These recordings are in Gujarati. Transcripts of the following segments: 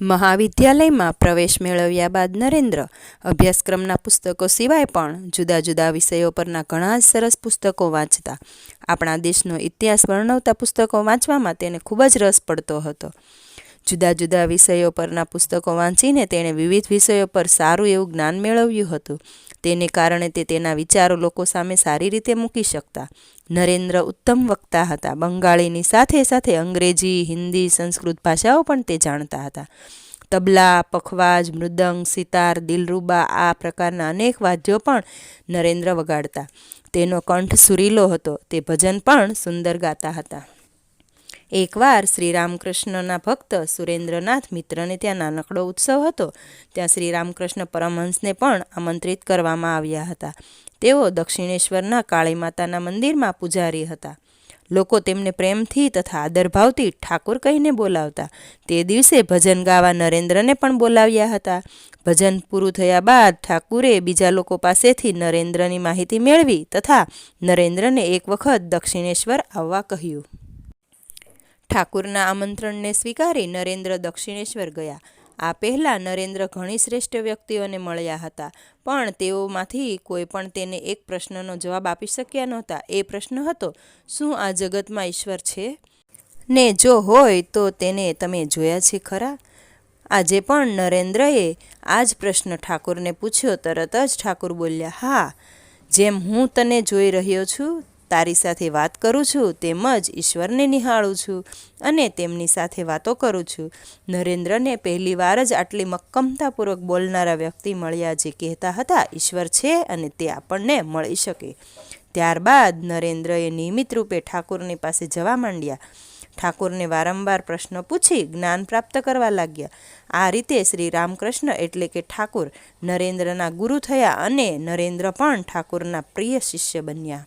મહાવિદ્યાલયમાં પ્રવેશ મેળવ્યા બાદ નરેન્દ્ર અભ્યાસક્રમના પુસ્તકો સિવાય પણ જુદા જુદા વિષયો પરના ઘણા જ સરસ પુસ્તકો વાંચતા. આપણા દેશનો ઇતિહાસ વર્ણવતા પુસ્તકો વાંચવામાં તેને ખૂબ જ રસ પડતો હતો. જુદા જુદા વિષયો પરના પુસ્તકો વાંચીને તેણે વિવિધ વિષયો પર સારું એવું જ્ઞાન મેળવ્યું હતું. તેને કારણે તે તેના વિચારો લોકો સામે સારી રીતે મૂકી શકતા. નરેન્દ્ર ઉત્તમ વક્તા હતા. બંગાળીની સાથે સાથે અંગ્રેજી, હિન્દી, સંસ્કૃત ભાષાઓ પણ તે જાણતા હતા. તબલા, પખવાજ, મૃદંગ, સિતાર, દિલરૂબા આ પ્રકારના અનેક વાદ્યો પણ નરેન્દ્ર વગાડતા. તેનો કંઠ સુરીલો હતો. તે ભજન પણ સુંદર ગાતા હતા. એકવાર શ્રી રામકૃષ્ણના ભક્ત સુરેન્દ્રનાથ મિત્રને ત્યાં નાનકડો ઉત્સવ હતો. ત્યાં શ્રી રામકૃષ્ણ પરમહંસને પણ આમંત્રિત કરવામાં આવ્યા હતા. તેઓ દક્ષિણેશ્વરના કાળી માતાના મંદિરમાં પૂજારી હતા. લોકો તેમને પ્રેમથી તથા આદરભાવથી ઠાકુર કહીને બોલાવતા. તે દિવસે ભજન ગાવા નરેન્દ્રને પણ બોલાવ્યા હતા. ભજન પૂરું થયા બાદ ઠાકુરે બીજા લોકો પાસેથી નરેન્દ્રની માહિતી મેળવી તથા નરેન્દ્રને એક વખત દક્ષિણેશ્વર આવવા કહ્યું. ઠાકુરના આમંત્રણને સ્વીકારી નરેન્દ્ર દક્ષિણેશ્વર ગયા. આ પહેલાં નરેન્દ્ર ઘણી શ્રેષ્ઠ વ્યક્તિઓને મળ્યા હતા, પણ તેઓમાંથી કોઈ પણ તેને એક પ્રશ્નનો જવાબ આપી શક્યા નહોતા. એ પ્રશ્ન હતો, શું આ જગતમાં ઈશ્વર છે? ને જો હોય તો તેને તમે જોયા છે ખરા? આજે પણ નરેન્દ્રએ આ જ પ્રશ્ન ઠાકુરને પૂછ્યો, તરત જ ઠાકુર બોલ્યા, હા, જેમ હું તને જોઈ રહ્યો છું તારી સાથે વાત કરું છું તેમજ ઈશ્વરને નિહાળું છું અને તેમની સાથે વાતો કરું છું. નરેન્દ્રને પહેલીવાર જ આટલી મક્કમતાપૂર્વક બોલનારા વ્યક્તિ મળ્યા જે કહેતા હતા, ઈશ્વર છે અને તે આપણને મળી શકે. ત્યારબાદ નરેન્દ્રએ નિયમિત રૂપે ઠાકુરની પાસે જવા માંડ્યા. ઠાકુરને વારંવાર પ્રશ્નો પૂછી જ્ઞાન પ્રાપ્ત કરવા લાગ્યા. આ રીતે શ્રી રામકૃષ્ણ એટલે કે ઠાકુર નરેન્દ્રના ગુરુ થયા અને નરેન્દ્ર પણ ઠાકુરના પ્રિય શિષ્ય બન્યા.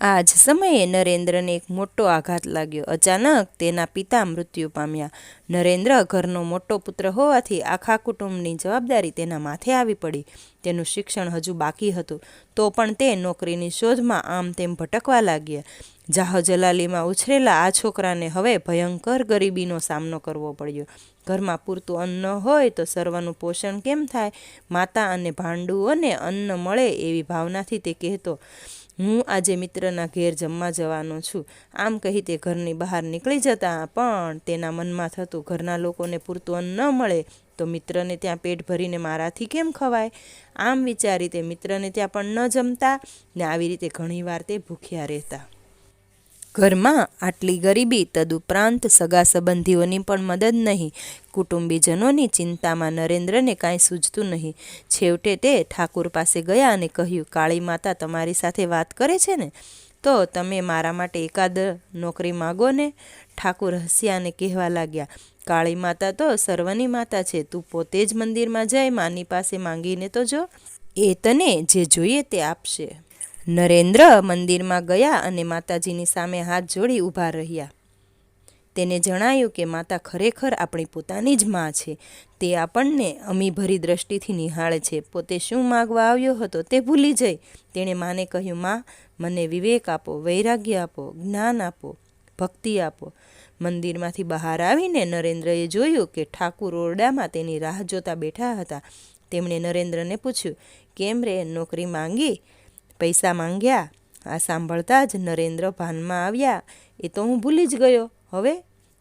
આ જ સમયે નરેન્દ્રને એક મોટો આઘાત લાગ્યો. અચાનક તેના પિતા મૃત્યુ પામ્યા. નરેન્દ્ર ઘરનો મોટો પુત્ર હોવાથી આખા કુટુંબની જવાબદારી તેના માથે આવી પડી. તેનું શિક્ષણ હજુ બાકી હતું. તો પણ તે નોકરીની શોધમાં આમ તેમ ભટકવા લાગ્યા. જાહજલાલીમાં ઉછરેલા આ છોકરાને હવે ભયંકર ગરીબીનો સામનો કરવો પડ્યો. ઘરમાં પૂરતું અન્ન હોય તો સર્વનું પોષણ કેમ થાય? માતા અને ભાંડુઓને અન્ન મળે એવી ભાવનાથી તે કહેતો હું આજે મિત્રના ઘેર જમવા જવાનો છું. આમ કહી તે ઘરની બહાર નીકળી જતા, પણ તેના મનમાં થતું ઘરના લોકોને પૂરતું અન્ન ન મળે તો મિત્રને ત્યાં પેટ ભરીને મારાથી કેમ ખવાય? આમ વિચારી તે મિત્રને ત્યાં પણ ન જમતા ને આવી રીતે ઘણીવાર તે ભૂખ્યા રહેતા. ઘરમાં આટલી ગરીબી તદુપરાંત સગા સંબંધીઓની પણ મદદ નહીં. કુટુંબીજનોની ચિંતામાં નરેન્દ્રને કાંઈ સૂઝતું નહીં. છેવટે તે ઠાકુર પાસે ગયા અને કહ્યું, કાળી માતા તમારી સાથે વાત કરે છે ને? તો તમે મારા માટે એકાદ નોકરી માગો ને? ઠાકુર હસ્યા અને કહેવા લાગ્યા, કાળી માતા તો સર્વની માતા છે. તું પોતે જ મંદિરમાં જઈ માની પાસે માંગીને તો જો. એ તને જે જોઈએ તે આપશે. નરેન્દ્ર મંદિરમાં ગયા અને માતાજીની સામે હાથ જોડી ઊભા રહ્યા. તેને જણાયું કે માતા ખરેખર આપણી પોતાની જ માં છે. તે આપણને અમીભરી દ્રષ્ટિથી નિહાળે છે. પોતે શું માગવા આવ્યો હતો તે ભૂલી જઈ. તેણે માને કહ્યું, માં, મને વિવેક આપો, વૈરાગ્ય આપો, જ્ઞાન આપો, ભક્તિ આપો. મંદિરમાંથી બહાર આવીને નરેન્દ્રએ જોયું કે ઠાકુર ઓરડામાં તેની રાહ જોતા બેઠા હતા. તેમણે નરેન્દ્રને પૂછ્યું, કેમ રે? નોકરી માંગી? પૈસા માંગ્યા, આ સાંભળતા જ નરેન્દ્ર ભાનમાં આવ્યા, એ તો હું ભૂલી જ ગયો. હવે?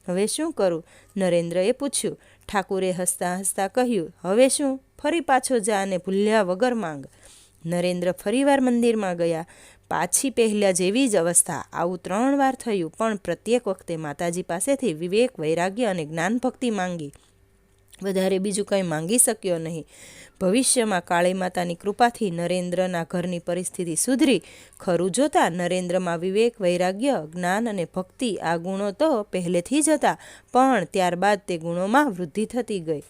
હવે શું કરું? નરેન્દ્રએ પૂછ્યું. ઠાકુરે હસતા હસતા કહ્યું, હવે શું? ફરી પાછો જા અને ભૂલ્યા વગર માંગ. નરેન્દ્ર ફરીવાર મંદિરમાં ગયા. પાછી પહેલાં જેવી જ અવસ્થા. આવું ત્રણ વાર થયું, પણ પ્રત્યેક વખતે માતાજી પાસેથી વિવેક, વૈરાગ્ય અને જ્ઞાન ભક્તિ માંગી. વધારે બીજું કંઈ માંગી શક્યો નહીં. ભવિષ્યમાં કાળી માતાની કૃપાથી નરેન્દ્રના ઘરની પરિસ્થિતિ સુધરી. ખરું જોતાં નરેન્દ્રમાં વિવેક, વૈરાગ્ય, જ્ઞાન અને ભક્તિ આ ગુણો તો પહેલેથી જ હતા, પણ ત્યારબાદ તે ગુણોમાં વૃદ્ધિ થતી ગઈ.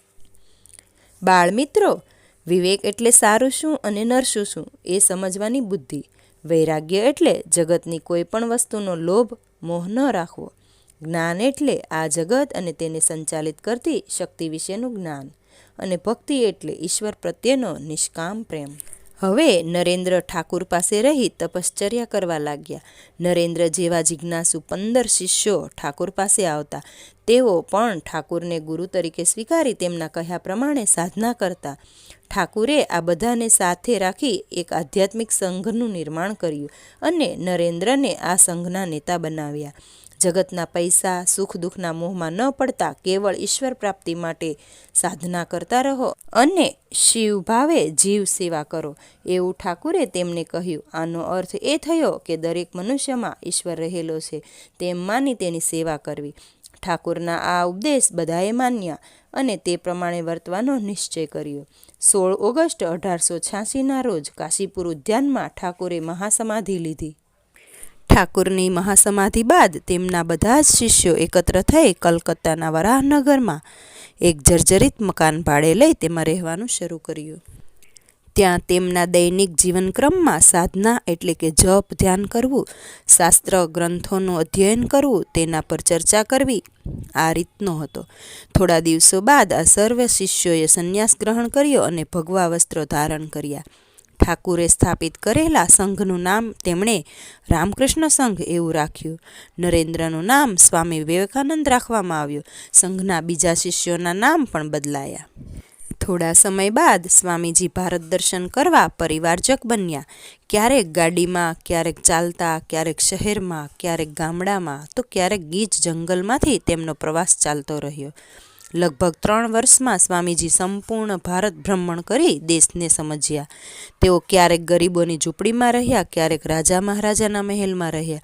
બાળમિત્રો વિવેક એટલે સારું શું અને નરશું શું એ સમજવાની બુદ્ધિ. વૈરાગ્ય એટલે જગતની કોઈ પણ વસ્તુનો લોભ, મોહ ન રાખવો. જ્ઞાન એટલે આ જગત અને તેને સંચાલિત કરતી શક્તિ વિશેનું જ્ઞાન અને ભક્તિ એટલે ઈશ્વર પ્રત્યેનો નિષ્કામ પ્રેમ. હવે નરેન્દ્ર ઠાકુર પાસે રહી તપશ્ચર્યા કરવા લાગ્યા. નરેન્દ્ર જેવા જિજ્ઞાસુ પંદર શિષ્યો ઠાકુર પાસે આવતા. તેઓ પણ ઠાકુરને ગુરુ તરીકે સ્વીકારી તેમના કહ્યા પ્રમાણે સાધના કરતા. ઠાકુરે આ બધાને સાથે રાખી એક આધ્યાત્મિક સંઘનું નિર્માણ કર્યું અને નરેન્દ્રને આ સંઘના નેતા બનાવ્યા. જગતના પૈસા, સુખ દુઃખના મોહમાં ન પડતા કેવળ ઈશ્વર પ્રાપ્તિ માટે સાધના કરતા રહો અને શિવ ભાવે જીવ સેવા કરો. એવું ઠાકુરે તેમને કહ્યું. આનો અર્થ એ થયો કે દરેક મનુષ્યમાં ઈશ્વર રહેલો છે. તેમ માની તેની સેવા કરવી. ઠાકુરના આ ઉપદેશ બધાએ માન્યા અને તે પ્રમાણે વર્તવાનો નિશ્ચય કર્યો. સોળ ઓગસ્ટ અઢારસો છ્યાસીના રોજ કાશીપુર ઉદ્યાનમાં ઠાકુરે મહાસમાધિ લીધી. ઠાકુરની મહાસમાધિ બાદ તેમના બધા જ શિષ્યો એકત્ર થઈ કલકત્તાના વરાહનગરમાં એક જર્જરિત મકાન ભાડે લઈ તેમાં રહેવાનું શરૂ કર્યું. ત્યાં તેમના દૈનિક જીવનક્રમમાં સાધના એટલે કે જપ, ધ્યાન કરવું, શાસ્ત્ર ગ્રંથોનું અધ્યયન કરવું, તેના પર ચર્ચા કરવી આ રીતનો હતો. થોડા દિવસો બાદ આ સર્વ શિષ્યોએ સંન્યાસ ગ્રહણ કર્યો અને ભગવા વસ્ત્રો ધારણ કર્યા. ઠાકુરે સ્થાપિત કરેલા સંઘનું નામ તેમણે રામકૃષ્ણ સંઘ એવું રાખ્યું. નરેન્દ્રનું નામ સ્વામી વિવેકાનંદ રાખવામાં આવ્યું. સંઘના બીજા શિષ્યોના નામ પણ બદલાયા. થોડા સમય બાદ સ્વામીજી ભારત દર્શન કરવા પરિવારજક બન્યા. ક્યારેક ગાડીમાં, ક્યારેક ચાલતા, ક્યારેક શહેરમાં, ક્યારેક ગામડામાં, તો ક્યારેક ગીચ જંગલમાંથી તેમનો પ્રવાસ ચાલતો રહ્યો. લગભગ ત્રણ વર્ષમાં સ્વામીજી સંપૂર્ણ ભારત ભ્રમણ કરી દેશને સમજ્યા. તેઓ ક્યારેક ગરીબોની ઝૂંપડીમાં રહ્યા, ક્યારેક રાજા મહારાજાના મહેલમાં રહ્યા.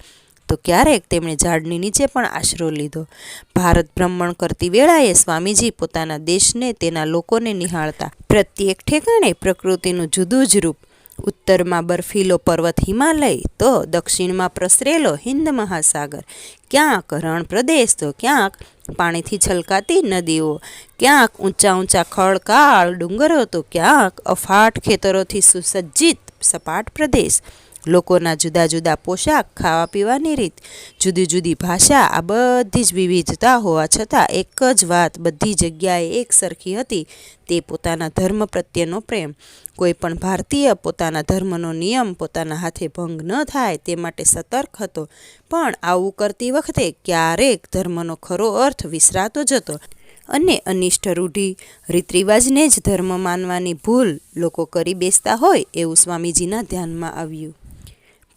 તો ક્યારેક તેમણે ઝાડની નીચે પણ આશરો લીધો. ભારત ભ્રમણ કરતી વેળાએ સ્વામીજી પોતાના દેશને તેના લોકોને નિહાળતા. પ્રત્યેક ઠેકાણે પ્રકૃતિનું જુદું જ રૂપ ઉત્તરમાં બર્ફીલો પર્વત હિમાલય, તો દક્ષિણમાં પ્રસરેલો હિન્દ મહાસાગર. ક્યાંક રણ પ્રદેશ તો ક્યાંક પાણીથી છલકાતી નદીઓ. ક્યાંક ઊંચા ઊંચા ખડકાળ ડુંગરો, તો ક્યાંક અફાટ ખેતરોથી સુસજ્જિત સપાટ પ્રદેશ. લોકોના જુદા જુદા પોશાક ખાવા પીવાની રીત, જુદી જુદી ભાષા, આ બધી જ વિવિધતા હોવા છતાં એક જ વાત બધી જગ્યાએ એક સરખી હતી, તે પોતાના ધર્મ પ્રત્યેનો પ્રેમ. કોઈ પણ ભારતીય પોતાના ધર્મનો નિયમ, પોતાના હાથે ભંગ ન થાય તે માટે સતર્ક હતો. પણ આવું કરતી વખતે ક્યારેક ધર્મનો ખરો અર્થ વિસરાતો જતો અને અનિષ્ટ રૂઢિ રીત રિવાજને જ ધર્મ માનવાની ભૂલ લોકો કરી બેસતા હોય એવું સ્વામીજીના ધ્યાનમાં આવ્યું.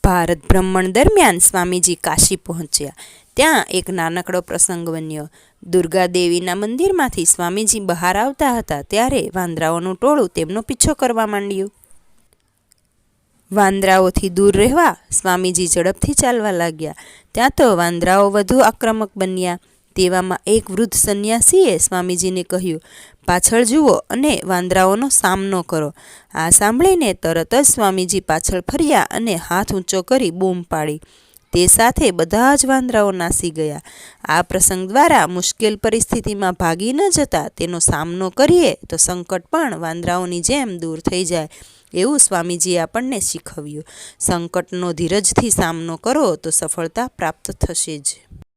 ભારત ભ્રમણ દરમિયાન સ્વામીજી કાશી પહોંચ્યા. ત્યાં એક નાનકડો પ્રસંગ બન્યો. દુર્ગા દેવીના મંદિરમાંથી સ્વામીજી બહાર આવતા હતા ત્યારે વાંદરાઓનું ટોળું તેમનો પીછો કરવા માંડ્યું. વાંદરાઓથી દૂર રહેવા સ્વામીજી ઝડપથી ચાલવા લાગ્યા. ત્યાં તો વાંદરાઓ વધુ આક્રમક બન્યા. તેવામાં એક વૃદ્ધ સંન્યાસીએ સ્વામીજીને કહ્યું, પાછળ જુઓ અને વાંદરાઓનો સામનો કરો. આ સાંભળીને તરત જ સ્વામીજી પાછળ ફર્યા અને હાથ ઊંચો કરી બૂમ પાડી. તે સાથે બધા જ વાંદરાઓ નાસી ગયા. આ પ્રસંગ દ્વારા મુશ્કેલ પરિસ્થિતિમાં ભાગી ન જતા તેનો સામનો કરીએ તો સંકટ પણ વાંદરાઓની જેમ દૂર થઈ જાય, એવું સ્વામીજીએ આપણને શીખવ્યું. સંકટનો ધીરજથી સામનો કરો તો સફળતા પ્રાપ્ત થશે જ.